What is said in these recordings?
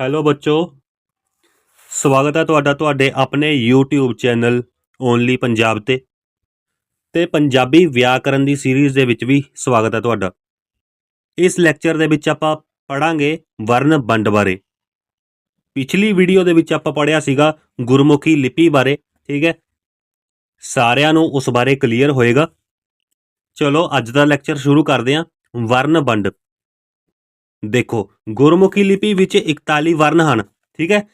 Hello ਬੱਚੋ। ਸਵਾਗਤ ਹੈ ਤੁਹਾਡਾ ਤੁਹਾਡੇ ਆਪਣੇ YouTube ਚੈਨਲ ਓਨਲੀ ਪੰਜਾਬ ਤੇ। ਤੇ ਪੰਜਾਬੀ ਵਿਆਕਰਨ ਦੀ ਸੀਰੀਜ਼ ਦੇ ਵਿੱਚ ਵੀ ਸਵਾਗਤ ਹੈ ਤੁਹਾਡਾ। ਇਸ ਲੈਕਚਰ ਦੇ ਵਿੱਚ ਆਪਾਂ ਪੜਾਂਗੇ ਵਰਨ ਵੰਡ ਬਾਰੇ। ਪਿਛਲੀ ਵੀਡੀਓ ਦੇ ਵਿੱਚ ਆਪਾਂ ਪੜਿਆ ਸੀਗਾ ਗੁਰਮੁਖੀ ਲਿਪੀ ਬਾਰੇ, ਠੀਕ ਹੈ? ਸਾਰਿਆਂ ਨੂੰ ਉਸ ਬਾਰੇ ਕਲੀਅਰ ਹੋਏਗਾ। ਚਲੋ, ਅੱਜ ਦਾ ਲੈਕਚਰ ਸ਼ੁਰੂ ਕਰਦੇ ਹਾਂ ਵਰਨ ਵੰਡ। ਦੇਖੋ, ਗੁਰਮੁਖੀ ਲਿਪੀ ਵਿੱਚ 41 ਵਰਨ ਹਨ, ਠੀਕ ਹੈ?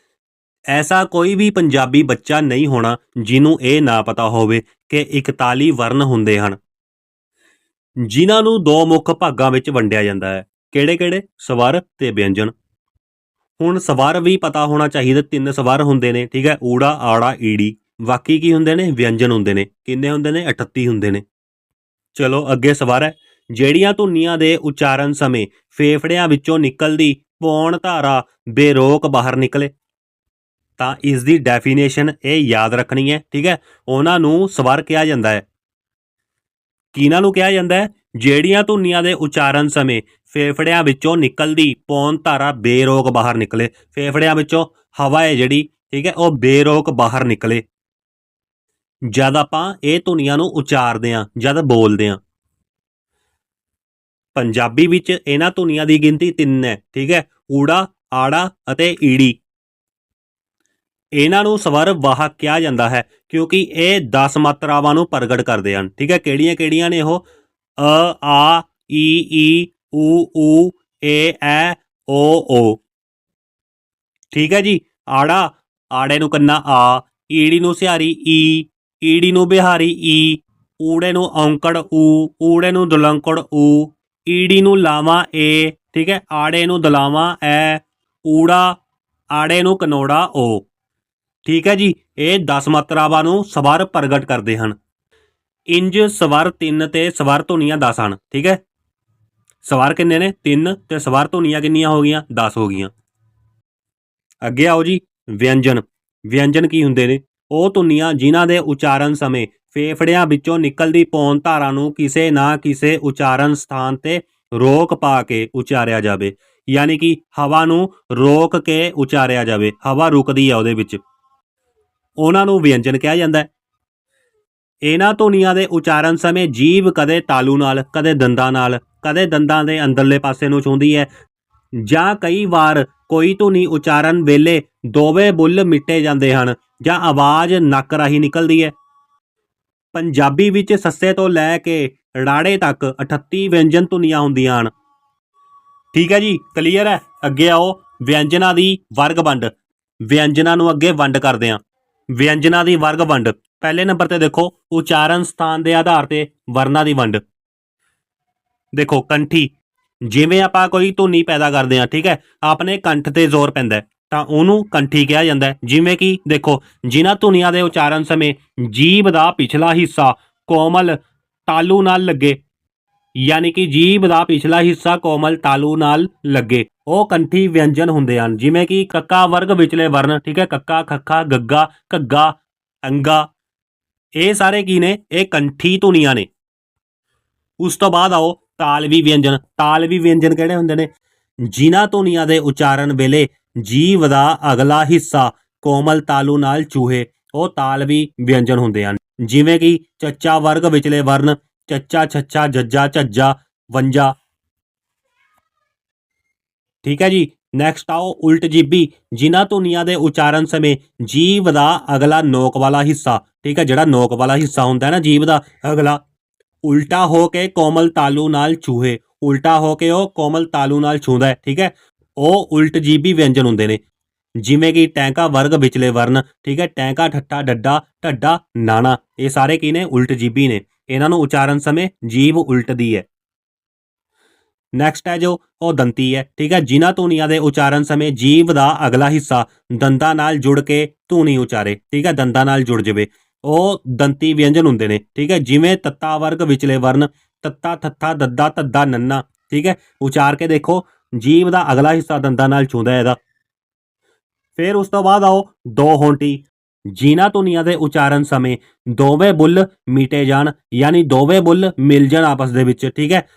ਐਸਾ ਕੋਈ ਵੀ ਪੰਜਾਬੀ ਬੱਚਾ ਨਹੀਂ ਹੋਣਾ ਜਿਹਨੂੰ ਇਹ ਨਾ ਪਤਾ ਹੋਵੇ ਕਿ 41 ਵਰਨ ਹੁੰਦੇ ਹਨ। ਜਿਨ੍ਹਾਂ ਨੂੰ ਦੋ ਮੁੱਖ ਭਾਗਾਂ ਵਿੱਚ ਵੰਡਿਆ ਜਾਂਦਾ ਹੈ, ਕਿਹੜੇ-ਕਿਹੜੇ? ਸਵਰ ਤੇ ਵਿਅੰਜਨ। ਹੁਣ ਸਵਰ ਵੀ ਪਤਾ ਹੋਣਾ ਚਾਹੀਦਾ, ਤਿੰਨ ਸਵਰ ਹੁੰਦੇ ਨੇ, ਠੀਕ ਹੈ? ਊੜਾ, ਆੜਾ, ਈੜੀ। ਬਾਕੀ ਕੀ ਹੁੰਦੇ ਨੇ? ਵਿਅੰਜਨ ਹੁੰਦੇ ਨੇ। ਕਿੰਨੇ ਹੁੰਦੇ ਨੇ? 38 ਹੁੰਦੇ ਨੇ। ਚਲੋ, ਅੱਗੇ ਸਵਰ ਹੈ। ਜਿਹੜੀਆਂ ਧੁਨੀਆਂ ਦੇ ਉਚਾਰਨ ਸਮੇਂ ਫੇਫੜਿਆਂ ਵਿੱਚੋਂ ਨਿਕਲਦੀ ਪੌਣ ਧਾਰਾ ਬੇਰੋਕ ਬਾਹਰ ਨਿਕਲੇ। ਤਾਂ ਇਸ ਦੀ ਡੈਫੀਨੇਸ਼ਨ ਇਹ ਯਾਦ ਰੱਖਣੀ ਹੈ, ਠੀਕ ਹੈ? ਉਹਨਾਂ ਨੂੰ ਸਵਰ ਕਿਹਾ ਜਾਂਦਾ ਹੈ। ਕਿਹਨਾਂ ਨੂੰ ਕਿਹਾ ਜਾਂਦਾ ਹੈ? ਜਿਹੜੀਆਂ ਧੁਨੀਆਂ ਦੇ ਉਚਾਰਨ ਸਮੇਂ ਫੇਫੜਿਆਂ ਵਿੱਚੋਂ ਨਿਕਲਦੀ ਪੌਣ ਧਾਰਾ ਬੇਰੋਕ ਬਾਹਰ ਨਿਕਲੇ। ਫੇਫੜਿਆਂ ਵਿੱਚੋਂ ਹਵਾ ਹੈ ਜਿਹੜੀ, ਠੀਕ ਹੈ? ਉਹ ਬੇਰੋਕ ਬਾਹਰ ਨਿਕਲੇ। ਜਦ ਆਪਾਂ ਇਹ ਧੁਨੀਆਂ ਨੂੰ ਉਚਾਰਦੇ ਹਾਂ, ਜਦ ਬੋਲਦੇ ਹਾਂ ਪੰਜਾਬੀ ਵਿੱਚ ਇਹਨਾਂ ਧੁਨੀਆਂ ਦੀ ਗਿਣਤੀ 3 ਹੈ, ਠੀਕ ਹੈ, ਊੜਾ, ਆੜਾ ਅਤੇ ਈੜੀ। ਇਹਨਾਂ ਨੂੰ ਸਵਰ ਵਾਹਕ ਕਿਹਾ ਜਾਂਦਾ ਹੈ ਕਿਉਂਕਿ ਇਹ 10 ਮਾਤਰਾਵਾਂ ਨੂੰ ਪ੍ਰਗਟ ਕਰਦੇ ਹਨ, ਠੀਕ ਹੈ, ਕਿਹੜੀਆਂ ਕਿਹੜੀਆਂ ਨੇ ਉਹ? ਅ, ਆ, ਈ ਈ ਊ ਊ ਏ, ਐ, ਓ ਓ। ਠੀਕ ਹੈ ਜੀ, ਆੜਾ, ਆੜੇ ਨੂੰ ਕੰਨਾ ਆ, ਈੜੀ ਨੂੰ ਸਿਹਾਰੀ ਈ, ਈੜੀ ਨੂੰ ਬਿਹਾਰੀ ਈ, ਊੜੇ ਨੂੰ ਔਂਕੜ ਊ, ਊੜੇ ਨੂੰ ਦੁਲੰਕੜ ਊ ਈੜੀ ਨੂੰ ਲਾਵਾਂ ਏ, ਠੀਕ ਹੈ? ਆੜੇ ਨੂੰ ਦਲਾਵਾਂ ਐ, ਊੜਾ, ਆੜੇ ਨੂੰ ਕਨੋੜਾ ਓ। ਠੀਕ ਹੈ ਜੀ? ਇਹ 10 ਮਾਤਰਾਵਾਂ ਨੂੰ ਸਵਰ ਪ੍ਰਗਟ ਕਰਦੇ ਹਨ। ਇੰਜ ਸਵਰ 3 ਤੇ ਸਵਰ ਧੁਨੀਆਂ 10 ਹਨ, ਠੀਕ ਹੈ? ਸਵਰ ਕਿੰਨੇ ਨੇ? 3 ਤੇ ਸਵਰ ਧੁਨੀਆਂ ਕਿੰਨੀਆਂ ਹੋ ਗਈਆਂ? 10 ਹੋ ਗਈਆਂ। ਅੱਗੇ ਆਓ ਜੀ, ਵਿਅੰਜਨ। ਵਿਅੰਜਨ ਕੀ ਹੁੰਦੇ ਨੇ? ਉਹ ਧੁਨੀਆਂ ਜਿਨ੍ਹਾਂ ਦੇ ਉਚਾਰਨ ਸਮੇਂ ਫੇਫੜਿਆਂ ਵਿੱਚੋਂ ਨਿਕਲਦੀ ਪੌਣ ਧਾਰਾ ਨੂੰ ਕਿਸੇ ਨਾ ਕਿਸੇ ਉਚਾਰਨ ਸਥਾਨ ਤੇ ਰੋਕ ਪਾ ਕੇ ਉਚਾਰਿਆ ਜਾਵੇ। ਯਾਨੀ ਕਿ ਹਵਾ ਨੂੰ ਰੋਕ ਕੇ ਉਚਾਰਿਆ ਜਾਵੇ। ਹਵਾ ਰੁਕਦੀ ਹੈ ਉਹਦੇ ਵਿੱਚ। ਉਹਨਾਂ ਨੂੰ ਵਿਅੰਜਨ ਕਿਹਾ ਜਾਂਦਾ ਹੈ। ਇਹਨਾਂ ਧੁਨੀਆਂ ਦੇ ਉਚਾਰਨ ਸਮੇਂ ਜੀਭ ਕਦੇ ਤਾਲੂ ਨਾਲ, ਕਦੇ ਦੰਦਾਂ ਨਾਲ, ਕਦੇ ਦੰਦਾਂ ਦੇ ਅੰਦਰਲੇ ਪਾਸੇ ਨੂੰ ਛੂੰਹਦੀ ਹੈ। ਜਾਂ ਕਈ ਵਾਰ ਕੋਈ ਧੁਨੀ ਉਚਾਰਨ ਵੇਲੇ ਦੋਵੇਂ ਬੁੱਲ ਮਿੱਟੇ ਜਾਂਦੇ ਹਨ ਜਾਂ ਆਵਾਜ਼ ਨੱਕ ਰਾਹੀਂ ਨਿਕਲਦੀ ਹੈ। ਪੰਜਾਬੀ ਵਿੱਚ ਸੱਸੇ ਤੋਂ ਲੈ ਕੇ ਰਾੜੇ ਤੱਕ 38 ਵਿਅੰਜਨ ਧੁਨੀਆਂ ਹੁੰਦੀਆਂ ਹਨ। ਠੀਕ ਹੈ ਜੀ ਕਲੀਅਰ ਹੈ? ਅੱਗੇ ਆਓ, ਵਿਅੰਜਨਾਂ ਦੀ ਵਰਗ ਵੰਡ ਵਿਅੰਜਨਾਂ ਨੂੰ ਅੱਗੇ ਵੰਡ ਕਰਦੇ ਹਾਂ। ਵਿਅੰਜਨਾਂ ਦੀ ਵਰਗ ਵੰਡ ਪਹਿਲੇ ਨੰਬਰ ਤੇ ਦੇਖੋ, ਉਚਾਰਨ ਸਥਾਨ ਦੇ ਆਧਾਰ ਤੇ ਵਰਨਾਂ ਦੀ ਵੰਡ। ਦੇਖੋ, ਕੰਠੀ। ਜਿਵੇਂ ਆਪਾਂ ਕੋਈ ਧੁਨੀ ਪੈਦਾ ਕਰਦੇ ਹਾਂ, ਠੀਕ ਹੈ? ਆਪਣੇ ਕੰਠ ਤੇ ਜ਼ੋਰ ਪੈਂਦਾ ਤਾਂ ਉਹਨੂੰ ਕੰਠੀ ਕਿਹਾ ਜਾਂਦਾ ਜਿਵੇਂ ਕਿ ਦੇਖੋ, ਜਿਨ੍ਹਾਂ ਧੁਨੀਆਂ ਦੇ ਉਚਾਰਨ ਸਮੇਂ ਜੀਭ ਦਾ ਪਿਛਲਾ ਹਿੱਸਾ ਕੋਮਲ ਤਾਲੂ ਨਾਲ ਲੱਗੇ, ਯਾਨੀ ਕਿ ਜੀਭ ਦਾ ਪਿਛਲਾ ਹਿੱਸਾ ਕੋਮਲ ਤਾਲੂ ਨਾਲ ਲੱਗੇ, ਉਹ ਕੰਠੀ ਵਿਅੰਜਨ ਹੁੰਦੇ ਹਨ। ਜਿਵੇਂ ਕਿ ਕੱਕਾ ਵਰਗ ਵਿਚਲੇ ਵਰਨ ਠੀਕ ਹੈ, ਕੱਕਾ, ਖੱਖਾ, ਗੱਗਾ, ਘੱਗਾ, ਅੰਗਾ, ਇਹ ਸਾਰੇ ਕੀ ਨੇ? ਇਹ ਕੰਠੀ ਧੁਨੀਆਂ ਨੇ। ਉਸ ਤੋਂ ਬਾਅਦ ਆਓ, ਤਾਲਵੀ ਵਿਅੰਜਨ। ਤਾਲਵੀ ਵਿਅੰਜਨ ਕਿਹੜੇ ਹੁੰਦੇ ਨੇ? ਜਿਨ੍ਹਾਂ ਧੁਨੀਆਂ ਦੇ ਉਚਾਰਨ ਵੇਲੇ ਜੀਵ ਦਾ ਅਗਲਾ ਹਿੱਸਾ ਕੋਮਲ ਤਾਲੂ ਨਾਲ ਚੂਹੇ, ਉਹ ਤਾਲਵੀ ਵਿਅੰਜਨ ਹੁੰਦੇ ਹਨ। ਜਿਵੇਂ ਕਿ ਚੱਚਾ ਵਰਗ ਵਿਚਲੇ ਵਰਨ ਚੱਚਾ ਛੱਛਾ, ਜੱਜਾ ਝੱਜਾ, ਵੰਜਾ। ਠੀਕ ਹੈ ਜੀ ਨੈਕਸਟ ਆਓ ਉਲਟ ਜੀਬੀ, ਜਿਨ੍ਹਾਂ ਧੁਨੀਆਂ ਦੇ ਉਚਾਰਨ ਸਮੇਂ ਜੀਵ ਦਾ ਅਗਲਾ ਨੋਕ ਵਾਲਾ ਹਿੱਸਾ, ਠੀਕ ਹੈ, ਜਿਹੜਾ ਨੋਕ ਵਾਲਾ ਹਿੱਸਾ ਹੁੰਦਾ ਹੈ ਨਾ, ਜੀਵ ਦਾ ਅਗਲਾ। ਉਲਟਾ ਹੋ ਕੇ ਕੋਮਲ ਤਾਲੂ ਨਾਲ ਚੂਹੇ, ਉਲਟਾ ਹੋ ਕੇ ਉਹ ਕੋਮਲ ਤਾਲੂ ਨਾਲ ਛੂੰਦਾ ਹੈ, ਠੀਕ ਹੈ। ਉਹ ਉਲਟ ਜੀਬੀ ਵਿਅੰਜਨ ਹੁੰਦੇ ਨੇ। ਜਿਵੇਂ ਕਿ ਟੈਂਕਾ ਵਰਗ ਵਿਚਲੇ ਵਰਨ ਠੀਕ ਹੈ, ਟੈਂਕਾ, ਠੱਠਾ, ਡੱਡਾ, ਢੱਡਾ, ਨਾਣਾ, ਇਹ ਸਾਰੇ ਕੀ ਨੇ? ਉਲਟ ਜੀਬੀ ਨੇ। ਇਹਨਾਂ ਨੂੰ ਉਚਾਰਨ ਸਮੇਂ ਜੀਭ ਉਲਟਦੀ ਹੈ। ਨੈਕਸਟ ਹੈ ਜੋ, ਉਹ ਦੰਤੀ ਹੈ, ਠੀਕ ਹੈ, ਜਿਨ੍ਹਾਂ ਧੁਨੀਆਂ ਦੇ ਉਚਾਰਨ ਸਮੇਂ ਜੀਵ ਦਾ ਅਗਲਾ ਹਿੱਸਾ ਦੰਦਾਂ ਨਾਲ ਜੁੜ ਕੇ ਧੁਨੀ ਉਚਾਰੇ, ਠੀਕ ਹੈ ਦੰਦਾਂ ਨਾਲ ਜੁੜ ਜਾਵੇ। ਉਹ ਦੰਤੀ ਵਿਅੰਜਨ ਹੁੰਦੇ ਨੇ, ਠੀਕ ਹੈ, ਜਿਵੇਂ ਤੱਤਾ ਵਰਗ ਵਿਚਲੇ ਵਰਨ ਤੱਤਾ, ਥੱਥਾ, ਦੱਦਾ, ਧੱਦਾ, ਨੰਨਾ, ਠੀਕ ਹੈ, ਉਚਾਰ ਕੇ ਦੇਖੋ ਜੀਭ ਦਾ ਅਗਲਾ ਹਿੱਸਾ ਦੰਦਾਂ ਨਾਲ ਚੁੰਦਾ ਹੈ ਇਹਦਾ। ਫਿਰ ਉਸ ਤੋਂ ਬਾਅਦ ਆਓ ਦੋ ਹੋਂਟੀ। ਜਿਨ੍ਹਾਂ ਧੁਨੀਆਂ ਦੇ ਉਚਾਰਨ ਸਮੇਂ ਦੋਵੇਂ ਬੁੱਲ ਮੀਟੇ ਜਾਣ, ਯਾਨੀ ਦੋਵੇਂ ਬੁੱਲ ਮਿਲ ਜਾਣ ਆਪਸ ਦੇ ਵਿੱਚ, ਠੀਕ ਹੈ?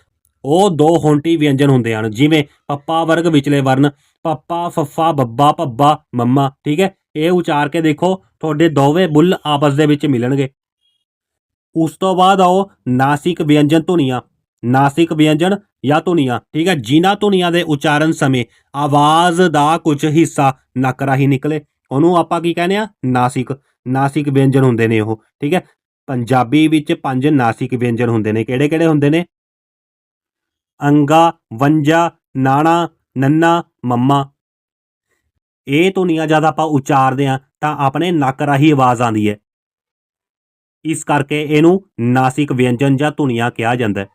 ਉਹ ਦੋ ਹੋਂਟੀ ਵਿਅੰਜਨ ਹੁੰਦੇ ਹਨ, ਜਿਵੇਂ ਪੱਪਾ ਵਰਗ ਵਿਚਲੇ ਵਰਨ ਪੱਪਾ, ਫੱਫਾ, ਬੱਬਾ, ਭੱਬਾ, ਮੰਮਾ, ਠੀਕ ਹੈ? ਇਹ ਉਚਾਰ ਕੇ ਦੇਖੋ, ਤੁਹਾਡੇ ਦੋਵੇਂ ਬੁੱਲ ਆਪਸ ਦੇ ਵਿੱਚ ਮਿਲਣਗੇ। ਉਸ ਤੋਂ ਬਾਅਦ ਆਓ ਨਾਸਿਕ ਵਿਅੰਜਨ ਧੁਨੀਆਂ। ਨਾਸਿਕ ਵਿਅੰਜਨ ਜਾਂ ਧੁਨੀਆਂ, ਠੀਕ ਹੈ ਜਿਨ੍ਹਾਂ ਧੁਨੀਆਂ ਦੇ ਉਚਾਰਨ ਸਮੇਂ ਆਵਾਜ਼ ਦਾ ਕੁਝ ਹਿੱਸਾ ਨੱਕ ਰਾਹੀਂ ਨਿਕਲੇ। ਉਹਨੂੰ ਆਪਾਂ ਕੀ ਕਹਿੰਦੇ ਆ ਨਾਸਿਕ। ਨਾਸਿਕ ਵਿਅੰਜਨ ਹੁੰਦੇ ਨੇ ਉਹ, ਠੀਕ ਹੈ। ਪੰਜਾਬੀ ਵਿੱਚ ਪੰਜ ਨਾਸਿਕ ਵਿਅੰਜਨ ਹੁੰਦੇ ਨੇ। ਕਿਹੜੇ ਕਿਹੜੇ ਹੁੰਦੇ ਨੇ? ਅੰਗਾ, ਵੰਜਾ, ਨਾਣਾ, ਨੰਨਾ, ਮੰਮਾ। ਇਹ ਧੁਨੀਆਂ ਜਦ ਆਪਾਂ ਉਚਾਰਦੇ ਆ ਤਾਂ ਆਪਣੇ ਨੱਕ ਰਾਹੀਂ ਆਵਾਜ਼ ਆਉਂਦੀ ਹੈ। ਇਸ ਕਰਕੇ ਇਹਨੂੰ ਨਾਸਿਕ ਵਿਅੰਜਨ ਜਾਂ ਧੁਨੀਆਂ ਕਿਹਾ ਜਾਂਦਾ ਹੈ।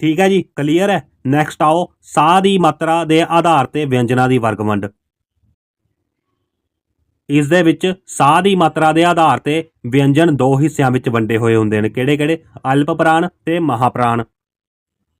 ਠੀਕ ਹੈ ਜੀ ਕਲੀਅਰ ਹੈ? ਨੈਕਸਟ ਆਓ, ਸਾਹ ਦੀ ਮਾਤਰਾ ਦੇ ਆਧਾਰ ਤੇ ਵਿਅੰਜਨਾਂ ਦੀ ਵਰਗਵੰਡ ਇਸ ਦੇ ਵਿੱਚ ਸਾਹ ਦੀ ਮਾਤਰਾ ਦੇ ਆਧਾਰ ਤੇ ਵਿਅੰਜਨ ਦੋ ਹਿੱਸਿਆਂ ਵਿੱਚ ਵੰਡੇ ਹੋਏ ਹੁੰਦੇ ਨੇ। ਕਿਹੜੇ ਕਿਹੜੇ? ਅਲਪ ਪ੍ਰਾਣ ਤੇ ਮਹਾਪ੍ਰਾਣ।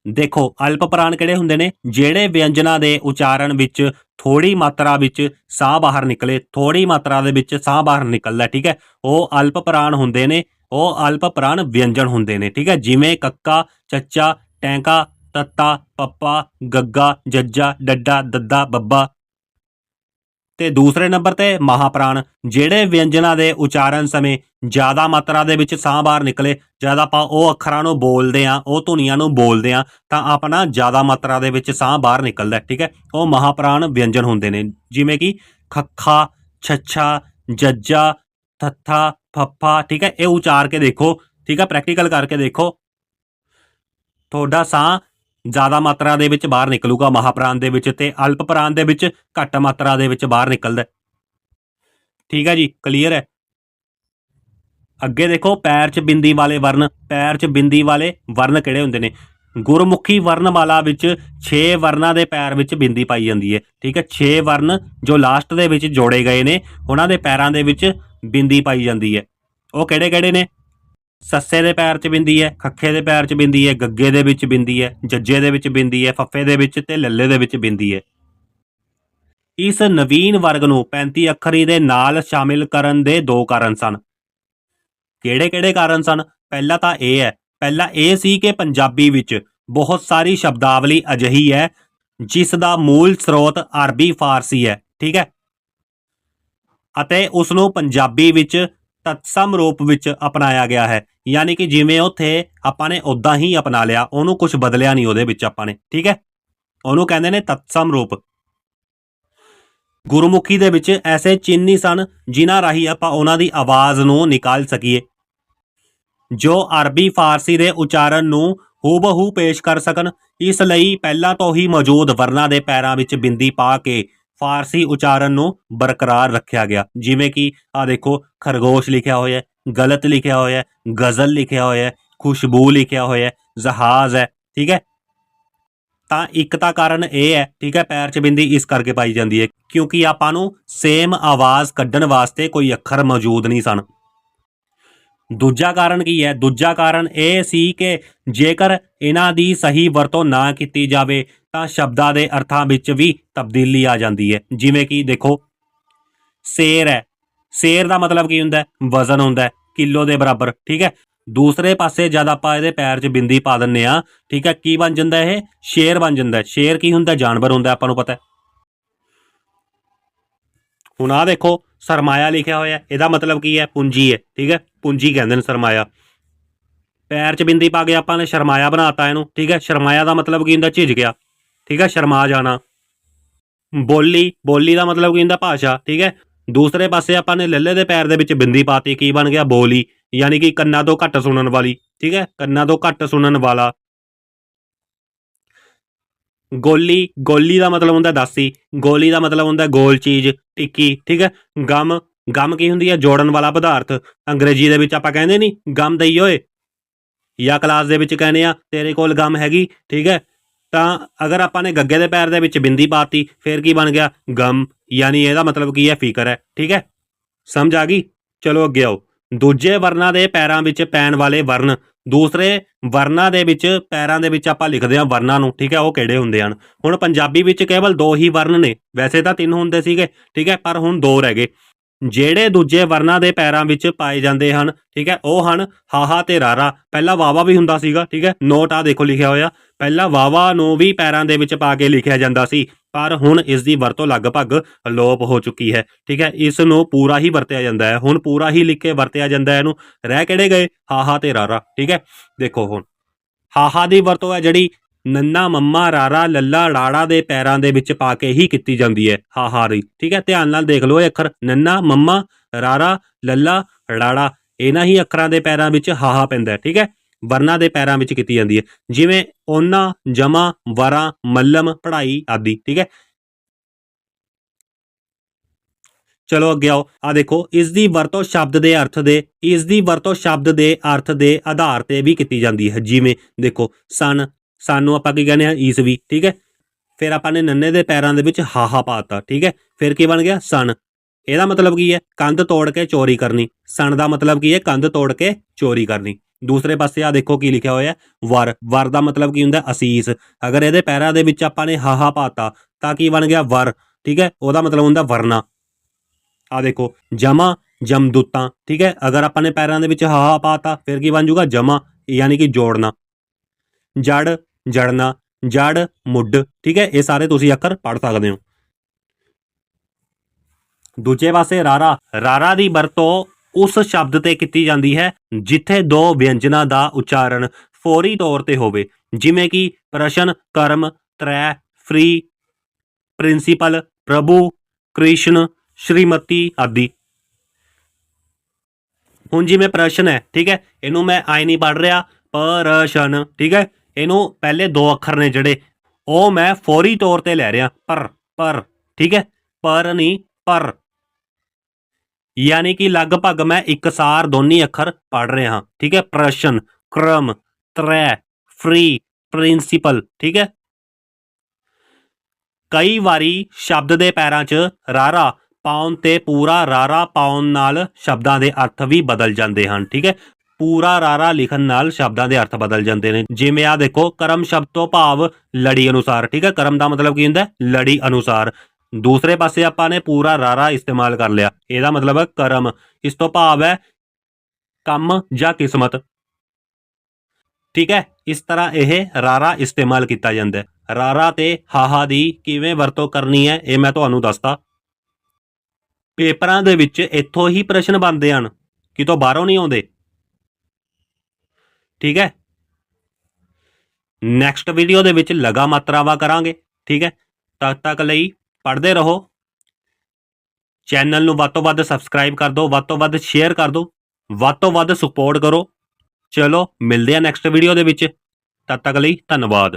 ਦੇਖੋ, ਅਲਪ ਪ੍ਰਾਣ ਕਿਹੜੇ ਹੁੰਦੇ ਨੇ? ਜਿਹੜੇ ਵਿਅੰਜਨਾਂ ਦੇ ਉਚਾਰਨ ਵਿੱਚ ਥੋੜੀ ਮਾਤਰਾ ਵਿੱਚ ਸਾਹ ਬਾਹਰ ਨਿਕਲੇ ਥੋੜੀ ਮਾਤਰਾ ਦੇ ਵਿੱਚ ਸਾਹ ਬਾਹਰ ਨਿਕਲਦਾ, ਠੀਕ ਹੈ? ਉਹ ਅਲਪ ਪ੍ਰਾਣ ਹੁੰਦੇ ਨੇ, ਉਹ ਅਲਪ ਪ੍ਰਾਣ ਵਿਅੰਜਨ ਹੁੰਦੇ ਨੇ, ਠੀਕ ਹੈ? ਜਿਵੇਂ ਕੱਕਾ, ਚੱਚਾ ਟੈਂਕਾ ਤੱਤਾ, ਪੱਪਾ, ਗੱਗਾ, ਜੱਜਾ, ਡੱਡਾ, ਦੱਦਾ, ਬੱਬਾ। ਤੇ ਦੂਸਰੇ ਨੰਬਰ ਤੇ ਮਹਾਪ੍ਰਾਣ, ਜਿਹੜੇ ਵਿਅੰਜਨਾਂ ਦੇ ਉਚਾਰਨ ਸਮੇਂ ਜ਼ਿਆਦਾ ਮਾਤਰਾ ਦੇ ਵਿੱਚ ਸਾਹ ਬਾਹਰ ਨਿਕਲੇ, ਜਦ ਆਪਾਂ ਉਹ ਅੱਖਰਾਂ ਨੂੰ ਬੋਲਦੇ ਆ ਉਹ ਧੁਨੀਆਂ ਨੂੰ ਬੋਲਦੇ ਆ ਤਾਂ ਆਪਣਾ ਜ਼ਿਆਦਾ ਮਾਤਰਾ ਦੇ ਵਿੱਚ ਸਾਹ ਬਾਹਰ ਨਿਕਲਦਾ ਠੀਕ ਹੈ? ਉਹ ਮਹਾਪ੍ਰਾਣ ਵਿਅੰਜਨ ਹੁੰਦੇ ਨੇ, ਜਿਵੇਂ ਕਿ ਖੱਖਾ, ਛੱਛਾ, ਜੱਜਾ ਥੱਥਾ ਫੱਫਾ, ਠੀਕ ਹੈ? ਇਹ ਉਚਾਰ ਕੇ ਦੇਖੋ, ਠੀਕ ਹੈ? ਪ੍ਰੈਕਟੀਕਲ ਕਰਕੇ ਦੇਖੋ ਤੁਹਾਡਾ ਸਾਹ ਜ਼ਿਆਦਾ ਮਾਤਰਾ ਦੇ ਵਿੱਚ ਬਾਹਰ ਨਿਕਲੂਗਾ, ਮਹਾਪ੍ਰਾਣ ਦੇ ਵਿੱਚ ਤੇ ਅਲਪ ਪ੍ਰਾਣ ਦੇ ਵਿੱਚ ਘੱਟ ਮਾਤਰਾ ਦੇ ਵਿੱਚ ਬਾਹਰ ਨਿਕਲਦਾ ਠੀਕ ਹੈ ਜੀ ਕਲੀਅਰ ਹੈ? ਅੱਗੇ ਦੇਖੋ, ਪੈਰ 'ਚ ਬਿੰਦੀ ਵਾਲੇ ਵਰਨ ਪੈਰ 'ਚ ਬਿੰਦੀ ਵਾਲੇ ਵਰਨ ਕਿਹੜੇ ਹੁੰਦੇ ਨੇ? ਗੁਰਮੁਖੀ ਵਰਨਮਾਲਾ ਵਿੱਚ 6 ਵਰਨਾਂ ਦੇ ਪੈਰ ਵਿੱਚ ਬਿੰਦੀ ਪਾਈ ਜਾਂਦੀ ਹੈ। ਠੀਕ ਹੈ 6 ਵਰਨ ਜੋ ਲਾਸਟ ਦੇ ਵਿੱਚ ਜੋੜੇ ਗਏ ਨੇ, ਉਹਨਾਂ ਦੇ ਪੈਰਾਂ ਦੇ ਵਿੱਚ ਬਿੰਦੀ ਪਾਈ ਜਾਂਦੀ ਹੈ। ਉਹ ਕਿਹੜੇ ਕਿਹੜੇ ਨੇ? ਸੱਸੇ ਦੇ ਪੈਰ 'ਚ ਬਿੰਦੀ ਹੈ ਖੱਖੇ ਦੇ ਪੈਰ 'ਚ ਬਿੰਦੀ ਹੈ ਗੱਗੇ ਦੇ ਵਿੱਚ ਬਿੰਦੀ ਹੈ ਜੱਜੇ ਦੇ ਵਿੱਚ ਬਿੰਦੀ ਹੈ ਫੱਫੇ ਦੇ ਵਿੱਚ ਤੇ ਲੱਲੇ ਦੇ ਵਿੱਚ ਬਿੰਦੀ ਹੈ ਇਸ ਨਵੀਨ ਵਰਗ ਨੂੰ 35 ਅੱਖਰੀ ਦੇ ਨਾਲ ਸ਼ਾਮਿਲ ਕਰਨ ਦੇ ਦੋ ਕਾਰਨ ਸਨ। ਕਿਹੜੇ-ਕਿਹੜੇ ਕਾਰਨ ਸਨ? ਪਹਿਲਾ ਤਾਂ ਇਹ ਹੈ ਪਹਿਲਾ ਇਹ ਸੀ ਕਿ ਪੰਜਾਬੀ ਵਿੱਚ ਬਹੁਤ ਸਾਰੀ ਸ਼ਬਦਾਵਲੀ ਅਜਿਹੀ ਹੈ ਜਿਸ ਦਾ ਮੂਲ ਸਰੋਤ ਅਰਬੀ ਫਾਰਸੀ ਹੈ ਠੀਕ ਹੈ ਅਤੇ ਉਸ ਨੂੰ ਪੰਜਾਬੀ ਵਿੱਚ ਤਤਸਮ ਰੂਪ ਵਿੱਚ ਅਪਣਾਇਆ ਗਿਆ ਹੈ। ਯਾਨੀ ਕਿ ਜਿਵੇਂ ਉੱਥੇ ਆਪਾਂ ਨੇ ਉਦਾਂ ਹੀ ਅਪਣਾ ਲਿਆ, ਉਹਨੂੰ ਕੁਝ ਬਦਲਿਆ ਨਹੀਂ ਉਹਦੇ ਵਿੱਚ ਆਪਾਂ ਨੇ, ਠੀਕ ਹੈ? ਉਹਨੂੰ ਕਹਿੰਦੇ ਨੇ ਤਤਸਮ ਰੂਪ ਗੁਰਮੁਖੀ ਦੇ ਵਿੱਚ ਐਸੇ ਚਿੰਨੀ ਸਨ ਜਿਨ੍ਹਾਂ ਰਾਹੀਂ ਆਪਾਂ ਉਹਨਾਂ ਦੀ ਆਵਾਜ਼ ਨੂੰ ਨਿਕਾਲ ਸਕੀਏ। ਜੋ ਅਰਬੀ ਫਾਰਸੀ ਦੇ ਉਚਾਰਨ ਨੂੰ ਹੂਬਹੂ ਪੇਸ਼ ਕਰ ਸਕਣ, ਇਸ ਲਈ ਪਹਿਲਾਂ ਤੋਂ ਹੀ ਮੌਜੂਦ ਵਰਨਾਂ ਦੇ ਪੈਰਾਂ ਵਿੱਚ ਬਿੰਦੀ ਪਾ ਕੇ ਫਾਰਸੀ ਉਚਾਰਨ ਨੂੰ ਬਰਕਰਾਰ ਰੱਖਿਆ ਗਿਆ। ਜਿਵੇਂ ਕਿ ਆ ਦੇਖੋ, ਖਰਗੋਸ਼ ਲਿਖਿਆ ਹੋਇਆ ਹੈ, ਗਲਤ ਲਿਖਿਆ ਹੋਇਆ ਹੈ, ਗਜ਼ਲ ਲਿਖਿਆ ਹੋਇਆ ਹੈ, ਖੁਸ਼ਬੂ ਲਿਖਿਆ ਹੋਇਆ ਹੈ, ਜਹਾਜ਼ ਹੈ, ਠੀਕ ਹੈ? ਤਾਂ ਇੱਕ ਤਾਂ ਕਾਰਨ ਇਹ ਹੈ, ਠੀਕ ਹੈ, ਪੈਰ 'ਚ ਬਿੰਦੀ ਇਸ ਕਰਕੇ ਪਾਈ ਜਾਂਦੀ ਹੈ, ਕਿਉਂਕਿ ਆਪਾਂ ਨੂੰ ਸੇਮ ਆਵਾਜ਼ ਕੱਢਣ ਵਾਸਤੇ ਕੋਈ ਅੱਖਰ ਮੌਜੂਦ ਨਹੀਂ ਸਨ। ਦੂਜਾ ਕਾਰਨ ਕੀ ਹੈ? ਦੂਜਾ ਕਾਰਨ ਇਹ ਸੀ ਕਿ ਜੇਕਰ ਇਹਨਾਂ ਦੀ ਸਹੀ ਵਰਤੋਂ ਨਾ ਕੀਤੀ ਜਾਵੇ ਤਾਂ ਸ਼ਬਦਾਂ ਦੇ ਅਰਥਾਂ ਵਿੱਚ ਵੀ ਤਬਦੀਲੀ ਆ ਜਾਂਦੀ ਹੈ। ਜਿਵੇਂ ਕਿ ਦੇਖੋ, ਸ਼ੇਰ ਹੈ। ਸ਼ੇਰ ਦਾ ਮਤਲਬ ਕੀ ਹੁੰਦਾ ਵਜ਼ਨ ਹੁੰਦਾ ਹੈ, ਕਿਲੋ ਦੇ ਬਰਾਬਰ, ਠੀਕ ਹੈ? ਦੂਸਰੇ ਪਾਸੇ ਜਦ ਆਪਾਂ ਇਹਦੇ ਪੈਰ 'ਚ ਬਿੰਦੀ ਪਾ ਦਿੰਨੇ ਆ ਠੀਕ ਹੈ, ਕੀ ਬਣ ਜਾਂਦਾ ਇਹ? ਸ਼ੇਰ ਬਣ ਜਾਂਦਾ ਸ਼ੇਰ ਕੀ ਹੁੰਦਾ? ਜਾਨਵਰ ਹੁੰਦਾ ਆਪਾਂ ਨੂੰ ਪਤਾ ਹੈ। ਹੁਣ ਆ ਦੇਖੋ, ਸਰਮਾਇਆ ਲਿਖਿਆ ਹੋਇਆ ਇਹਦਾ ਮਤਲਬ ਕੀ ਹੈ? ਪੂੰਜੀ ਹੈ, ਠੀਕ ਹੈ? ਪੂੰਜੀ ਕਹਿੰਦੇ ਨੇ ਸਰਮਾਇਆ। ਪੈਰ 'ਚ ਬਿੰਦੀ ਪਾ ਕੇ ਆਪਾਂ ਨੇ ਸ਼ਰਮਾਇਆ ਬਣਾਤਾ ਇਹਨੂੰ, ਠੀਕ ਹੈ? ਸ਼ਰਮਾਇਆ ਦਾ ਮਤਲਬ ਕੀ ਹੁੰਦਾ? ਝਿਜ ਗਿਆ। ਠੀਕ ਹੈ, ਸ਼ਰਮਾ ਜਾਣਾ। ਬੋਲੀ ਬੋਲੀ ਦਾ ਮਤਲਬ ਕੀ ਹੁੰਦਾ ਭਾਸ਼ਾ, ਠੀਕ ਹੈ? ਦੂਸਰੇ ਪਾਸੇ ਆਪਾਂ ਨੇ ਲੱਲੇ ਦੇ ਪੈਰ ਦੇ ਵਿੱਚ ਬਿੰਦੀ ਪਾਤੀ, ਕੀ ਬਣ ਗਿਆ? ਬੋਲੀ, ਯਾਨੀ ਕਿ ਕੰਨਾਂ ਤੋਂ ਘੱਟ ਸੁਣਨ ਵਾਲੀ, ਠੀਕ ਹੈ? ਕੰਨਾਂ ਤੋਂ ਘੱਟ ਸੁਣਨ ਵਾਲਾ। ਗੋਲੀ ਗੋਲੀ ਦਾ ਮਤਲਬ ਹੁੰਦਾ ਦਾਸੀ, ਗੋਲੀ ਦਾ ਮਤਲਬ ਹੁੰਦਾ ਗੋਲ ਚੀਜ਼, ਟਿੱਕੀ, ਠੀਕ ਹੈ? ਗਮ ਗਮ ਕੀ ਹੁੰਦੀ ਹੈ? ਜੋੜਨ ਵਾਲਾ ਪਦਾਰਥ। ਅੰਗਰੇਜ਼ੀ ਦੇ ਵਿੱਚ ਆਪਾਂ ਕਹਿੰਦੇ ਨਹੀਂ ਗਮ ਦਈ ਓਏ। ਜਾਂ ਕਲਾਸ ਦੇ ਵਿੱਚ ਕਹਿੰਦੇ ਆ, ਤੇਰੇ ਕੋਲ ਗਮ ਹੈਗੀ, ਠੀਕ ਹੈ? ਤਾਂ ਅਗਰ ਆਪਾਂ ਨੇ ਗੱਗੇ ਦੇ ਪੈਰ ਦੇ ਵਿੱਚ ਬਿੰਦੀ ਪਾਤੀ, ਫਿਰ ਕੀ ਬਣ ਗਿਆ? ਗਮ। ਯਾਨੀ ਇਹਦਾ ਮਤਲਬ ਕੀ ਹੈ? ਫਿਕਰ ਹੈ। ਠੀਕ ਹੈ? ਸਮਝ ਆ ਗਈ? ਚਲੋ ਅੱਗੇ ਆਓ। ਦੂਜੇ ਵਰਨਾਂ ਦੇ ਪੈਰਾਂ ਵਿੱਚ ਪੈਣ ਵਾਲੇ ਵਰਨ। ਦੂਸਰੇ ਵਰਨਾਂ ਦੇ ਵਿੱਚ ਪੈਰਾਂ ਦੇ ਵਿੱਚ ਆਪਾਂ ਲਿਖਦੇ ਹਾਂ ਵਰਨਾਂ ਨੂੰ। ਠੀਕ ਹੈ? ਉਹ ਕਿਹੜੇ ਹੁੰਦੇ ਹਨ? ਹੁਣ ਪੰਜਾਬੀ ਵਿੱਚ ਕੇਵਲ ਦੋ ਹੀ ਵਰਨ ਨੇ। ਵੈਸੇ ਤਾਂ ਤਿੰਨ ਹੁੰਦੇ ਸੀਗੇ। ਠੀਕ ਹੈ? ਪਰ ਹੁਣ ਦੋ ਰਹਿ ਗਏ। ਜਿਹੜੇ ਦੂਜੇ ਵਰਨਾਂ ਦੇ ਪੈਰਾਂ ਵਿੱਚ ਪਾਏ ਜਾਂਦੇ ਹਨ, ਠੀਕ ਹੈ, ਉਹ ਹਨ ਹਾਹਾ ਤੇ ਰਾਰਾ ਪਹਿਲਾਂ ਵਾਵਾ ਵੀ ਹੁੰਦਾ ਸੀਗਾ, ਠੀਕ ਹੈ, ਨੋਟ ਆ ਦੇਖੋ ਲਿਖਿਆ ਹੋਇਆ। ਪਹਿਲਾਂ ਵਾਵਾ ਨੂੰ ਵੀ ਪੈਰਾਂ ਦੇ ਵਿੱਚ ਪਾ ਕੇ ਲਿਖਿਆ ਜਾਂਦਾ ਸੀ, ਪਰ ਹੁਣ ਇਸ ਦੀ ਵਰਤੋਂ ਲਗਭਗ ਅਲੋਪ ਹੋ ਚੁੱਕੀ ਹੈ, ਠੀਕ ਹੈ, ਇਸ ਨੂੰ ਪੂਰਾ ਹੀ ਵਰਤਿਆ ਜਾਂਦਾ ਹੈ। ਹੁਣ ਪੂਰਾ ਹੀ ਲਿਖ ਕੇ ਵਰਤਿਆ ਜਾਂਦਾ ਹੈ ਇਹਨੂੰ। ਰਹਿ ਕਿਹੜੇ ਗਏ? ਹਾਹਾ ਤੇ ਰਾਰਾ ਠੀਕ ਹੈ, ਦੇਖੋ ਹੁਣ। ਹਾਹਾ ਦੀ ਵਰਤੋਂ ਹੈ ਜਿਹੜੀ ਨੰਨਾ ਮੰਮਾ ਰਾਰਾ ਲੱਲਾ ਲਾੜਾ ਦੇ ਪੈਰਾਂ ਦੇ ਵਿੱਚ ਪਾ ਕੇ ਹੀ ਕੀਤੀ ਜਾਂਦੀ ਹੈ। ਹਾਹਾ ਦੀ ਠੀਕ ਹੈ, ਧਿਆਨ ਨਾਲ ਦੇਖ ਲਓ ਇਹ ਅੱਖਰ। ਨੰਨਾ, ਮੰਮਾ, ਰਾਰਾ, ਲੱਲਾ ਲਾੜਾ ਇਹਨਾਂ ਹੀ ਅੱਖਰਾਂ ਦੇ ਪੈਰਾਂ ਵਿੱਚ ਹਾਹਾ ਪੈਂਦਾ ਹੈ। ਠੀਕ ਹੈ, ਵਰਨਾ ਦੇ ਪੈਰਾਂ ਵਿੱਚ ਕੀਤੀ ਜਾਂਦੀ ਹੈ। ਜਿਵੇਂ ਓਨਾ, ਜਮਾ, ਵਰਾਂ, ਮੱਲਮ ਪੜਾਈ ਆਦਿ। ਠੀਕ ਹੈ। ਚਲੋ ਅੱਗੇ ਆਓ। ਆ ਦੇਖੋ, ਇਸ ਦੀ ਵਰਤੋਂ ਸ਼ਬਦ ਦੇ ਅਰਥ ਦੇ, ਇਸ ਦੀ ਵਰਤੋਂ ਸ਼ਬਦ ਦੇ ਅਰਥ ਦੇ ਆਧਾਰ ਤੇ ਵੀ ਕੀਤੀ ਜਾਂਦੀ ਹੈ। ਜਿਵੇਂ ਦੇਖੋ, ਸਨ ਸਾਨੂੰ ਆਪਾਂ ਕੀ ਕਹਿੰਦੇ ਆ ਈਸਵੀ ਠੀਕ ਹੈ? ਫਿਰ ਆਪਾਂ ਨੇ ਨੰਨੇ ਦੇ ਪੈਰਾਂ ਦੇ ਵਿੱਚ ਹਾਹਾ ਪਾਤਾ, ਠੀਕ ਹੈ? ਫਿਰ ਕੀ ਬਣ ਗਿਆ? ਸਣ। ਇਹਦਾ ਮਤਲਬ ਕੀ ਹੈ? ਕੰਧ ਤੋੜ ਕੇ ਚੋਰੀ ਕਰਨੀ। ਸਣ ਦਾ ਮਤਲਬ ਕੀ ਹੈ? ਕੰਧ ਤੋੜ ਕੇ ਚੋਰੀ ਕਰਨੀ। ਦੂਸਰੇ ਪਾਸੇ ਆ ਦੇਖੋ ਕੀ ਲਿਖਿਆ ਹੋਇਆ ਵਰ। ਵਰ ਦਾ ਮਤਲਬ ਕੀ ਹੁੰਦਾ? ਅਸੀਸ। ਅਗਰ ਇਹਦੇ ਪੈਰਾਂ ਦੇ ਵਿੱਚ ਆਪਾਂ ਨੇ ਹਾਹਾ ਪਾਤਾ, ਤਾਂ ਕੀ ਬਣ ਗਿਆ? ਵਰ, ਠੀਕ ਹੈ? ਉਹਦਾ ਮਤਲਬ ਹੁੰਦਾ ਵਰਨਾ। ਆ ਦੇਖੋ, ਜਮਾ ਜਮਦੂਤਾਂ, ਠੀਕ ਹੈ? ਅਗਰ ਆਪਾਂ ਨੇ ਪੈਰਾਂ ਦੇ ਵਿੱਚ ਹਾਹਾ ਪਾਤਾ, ਫਿਰ ਕੀ ਬਣ ਜਾਊਗਾ? ਜਮਾ, ਯਾਨੀ ਕਿ ਜੋੜਨਾ। ਜੜ ਜੜਨਾ, ਜੜ, ਮੁੱਢ, ਠੀਕ ਹੈ? ਇਹ ਸਾਰੇ ਤੁਸੀਂ ਅੱਖਰ ਪੜ੍ਹ ਸਕਦੇ ਹੋ। ਦੂਜੇ ਪਾਸੇ ਰਾਰਾ ਰਾਰਾ ਦੀ ਵਰਤੋਂ ਉਸ ਸ਼ਬਦ ਤੇ ਕੀਤੀ ਜਾਂਦੀ ਹੈ, ਜਿੱਥੇ ਦੋ ਵਿਅੰਜਨਾਂ ਦਾ ਉਚਾਰਨ ਫੌਰੀ ਤੌਰ ਤੇ ਹੋਵੇ, ਜਿਵੇਂ ਕਿ ਪ੍ਰਸ਼ਨ, ਕਰਮ, ਤ੍ਰੈ, ਫ੍ਰੀ, ਪ੍ਰਿੰਸੀਪਲ, ਪ੍ਰਭੂ, ਕ੍ਰਿਸ਼ਨ, ਸ਼੍ਰੀਮਤੀ ਆਦਿ। ਹੁਣ ਜਿਵੇਂ ਪ੍ਰਸ਼ਨ ਹੈ, ਠੀਕ ਹੈ? ਇਹਨੂੰ ਮੈਂ ਆਈ ਨਹੀਂ ਪੜ ਰਿਹਾ, ਪ੍ਰਸ਼ਨ, ਠੀਕ ਹੈ? ਇਹਨੂੰ ਪਹਿਲੇ ਦੋ ਅੱਖਰ ਨੇ ਜਿਹੜੇ, ਉਹ ਮੈਂ ਫੌਰੀ ਤੌਰ ਤੇ ਲੈ ਰਿਹਾ, ਪਰ ਪਰ, ਠੀਕ ਹੈ? ਪਰ ਨਹੀਂ, ਪਰ। ਯਾਨੀ ਕਿ ਲਗਭਗ ਮੈਂ ਇੱਕਸਾਰ ਦੋਨੀ ਅੱਖਰ ਪੜ ਰਿਹਾ ਹਾਂ, ਠੀਕ ਹੈ? ਪ੍ਰਸ਼ਨ, ਕ੍ਰਮ, ਤ੍ਰੈ, ਫ੍ਰੀ, ਪ੍ਰਿੰਸੀਪਲ, ਠੀਕ ਹੈ? ਕਈ ਵਾਰੀ ਸ਼ਬਦ ਦੇ ਪੈਰਾਂ 'ਚ ਰਾਰਾ ਪਾਉਣ ਤੇ ਪੂਰਾ ਰਾਰਾ ਪਾਉਣ ਨਾਲ ਸ਼ਬਦਾਂ ਦੇ ਅਰਥ ਵੀ ਬਦਲ ਜਾਂਦੇ ਹਨ, ਠੀਕ ਹੈ? ਪੂਰਾ ਰਾਰਾ ਲਿਖਣ ਨਾਲ ਸ਼ਬਦਾਂ ਦੇ ਅਰਥ ਬਦਲ ਜਾਂਦੇ ਨੇ। ਜਿਵੇਂ ਆ ਦੇਖੋ, ਕਰਮ ਸ਼ਬਦ ਤੋਂ ਭਾਵ ਲੜੀ ਅਨੁਸਾਰ, ਠੀਕ ਹੈ? ਕਰਮ ਦਾ ਮਤਲਬ ਕੀ ਹੁੰਦਾ? ਲੜੀ ਅਨੁਸਾਰ। ਦੂਸਰੇ ਪਾਸੇ ਆਪਾਂ ਨੇ ਪੂਰਾ ਰਾਰਾ ਇਸਤੇਮਾਲ ਕਰ ਲਿਆ। ਇਹਦਾ ਮਤਲਬ ਹੈ ਕਰਮ। ਇਸ ਤੋਂ ਭਾਵ ਹੈ ਕੰਮ ਜਾਂ ਕਿਸਮਤ। ਠੀਕ ਹੈ? ਇਸ ਤਰ੍ਹਾਂ ਇਹ ਰਾਰਾ ਇਸਤੇਮਾਲ ਕੀਤਾ ਜਾਂਦਾ ਹੈ। ਰਾਰਾ ਤੇ ਹਾਹਾ ਦੀ ਕਿਵੇਂ ਵਰਤੋਂ ਕਰਨੀ ਹੈ, ਇਹ ਮੈਂ ਤੁਹਾਨੂੰ ਦੱਸਤਾ। ਪੇਪਰਾਂ ਦੇ ਵਿੱਚ ਇੱਥੋਂ ਹੀ ਪ੍ਰਸ਼ਨ ਬਣਦੇ ਹਨ। ਕਿਤੋਂ ਬਾਹਰੋਂ ਨਹੀਂ ਆਉਂਦੇ। ਠੀਕ ਹੈ? ਨੈਕਸਟ ਵੀਡੀਓ ਦੇ ਵਿੱਚ ਲਗਾ ਮਾਤਰਾਵਾਂ ਕਰਾਂਗੇ, ਠੀਕ ਹੈ? ਤਦ ਤੱਕ ਲਈ ਪੜ੍ਹਦੇ ਰਹੋ। ਚੈਨਲ ਨੂੰ ਵੱਧ ਤੋਂ ਵੱਧ ਸਬਸਕ੍ਰਾਈਬ ਕਰ ਦਿਓ, ਵੱਧ ਤੋਂ ਵੱਧ ਸ਼ੇਅਰ ਕਰ ਦਿਓ, ਵੱਧ ਤੋਂ ਵੱਧ ਸਪੋਰਟ ਕਰੋ। ਚਲੋ, ਮਿਲਦੇ ਆ ਨੈਕਸਟ ਵੀਡੀਓ ਦੇ ਵਿੱਚ। ਤਦ ਤੱਕ ਲਈ ਧੰਨਵਾਦ।